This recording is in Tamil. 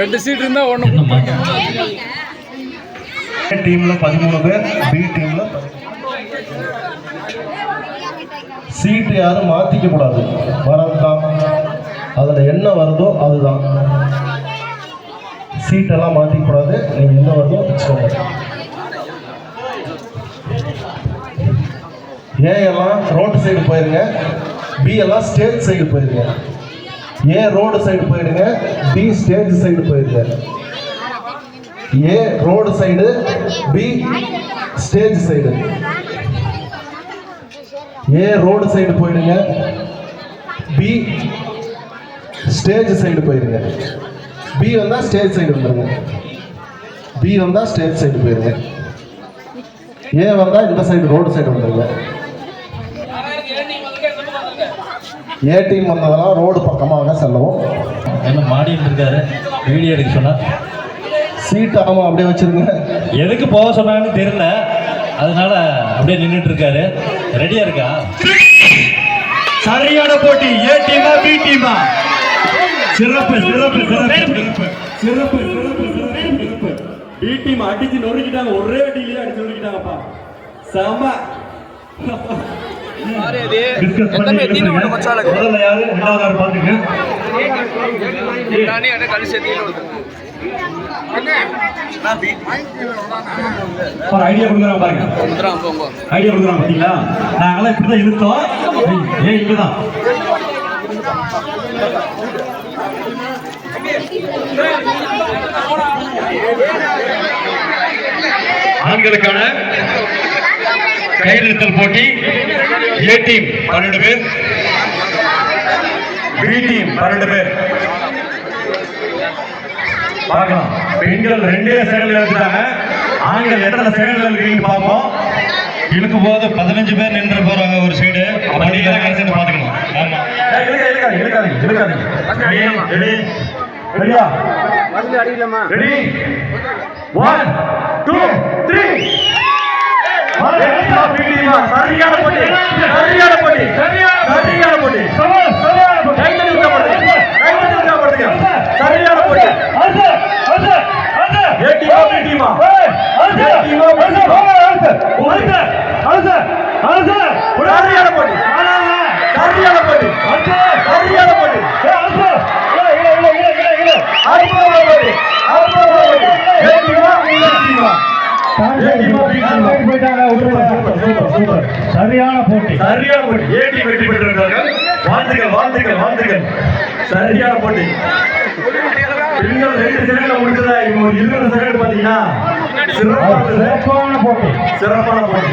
ரெண்டு சீட் இருந்தா ஒண்ணு ஏ டீம்ல பதிமூணு பேர் பி டீம்ல சீட்டு யாரும் மாத்திக்க கூடாது. வரதுதான் அதுல என்ன வருதோ அதுதான். சீட்டெல்லாம் மாத்திக்க கூடாது. நீங்க என்ன வருதோ வச்சுக்கோங்க. ஏ எல்லாம் ரோட்டு சைடு போயிருங்க. பி எல்லாம் ஸ்டேஜ் சைடு போயிருங்க. ஏ ரோடு சைடு போயிடுங்க. பி ஸ்டேஜ் சைடு போயிருங்க A road side B stage side A road side போயிடுங்க. பி ஸ்டேஜ் சைடு போயிடுங்க. பி வந்தா ஸ்டேஜ் சைடு வந்துருங்க. பி வந்தா ஸ்டேஜ் சைடு போயிருங்க. ஏ வந்தா இந்த சைடு ரோடு சைடு வந்துருங்க. ஏ டீம் வந்ததெல்லாம் ரோடு பக்கமாக செல்லவும். என்ன மாடியில் இருக்காரு வீடியோ எடுக்க சொன்னா சீட் ஆமா அப்படியே வச்சிருங்க. எதுக்கு போக சொன்னாங்கன்னு தெரியல. அதனால அப்படியே நின்றுட்டு இருக்காரு. ரெடியா இருக்கா? சரியான போட்டி. ஏ டீமா பி டீமா சிறப்பு சிறப்பு சிறப்பு. சிறப்பு சிறப்பு சிறப்பு. சிறப்பு பி டீம் அடிச்சு நொறுக்கிட்டாங்க. ஒரே அடியிலேயே அடிச்சு நொறுக்கிட்டாங்கப்பா. செம. முதல்ல யாரு? ரெண்டாவது யாரு பாத்துங்க ஒரு ஐடியா கொடுக்குறாங்க பாருங்க. ஐடியா கொடுக்குறாங்க பாத்தீங்களா நாங்களாம் இப்படிதான் இருந்தோம் ஏய், ஏய் இங்கதான். ஆண்களுக்கான கயிறுத்தல் போட்டி. ஏ டீம் பன்னெண்டு பேர். பி டீம் பன்னெண்டு பேர். பார்க்கலாம். பெண்கள் ரெண்டே செகண்ட்ல எடுத்துட்டாங்க ஆண்கள் எத்தனை செகண்ட்ல இருக்கீங்க பார்ப்போம். இழுக்கும் போது பதினஞ்சு பேர் நின்று போறாங்க ஒரு சைடு வண்டியில சேர்ந்து பாத்துக்கணும் ஆமா. இழுக்காதீங்க இழுக்காதீங்க இழுக்காதீங்க. ரெடி. ரெடியா? ரெடி. ஒன் டூ த்ரீ சரியான போட்டி சரியான போட்டி சரியான போட்டி கைத்தறி உட்காப்படுங்க கைத்தறி உட்காப்படுங்க சரியான போட்டி ஏ டீமா பி டீமா ஏ டீமா பி டீமா சரியான போட்டி. சரியான போட்டி. ஏடி வெற்றி பெற்றிருக்கிறார்கள்? வாழ்த்துக்கள் வாழ்த்துக்கள் வாழ்த்துக்கள். சரியான போட்டி. இன்னும் ரெண்டு செகண்ட்ல இவங்க இருபது செகண்ட் பாத்தீங்கன்னா சிறப்பான சிறப்பான போட்டி. சிறப்பான போட்டி.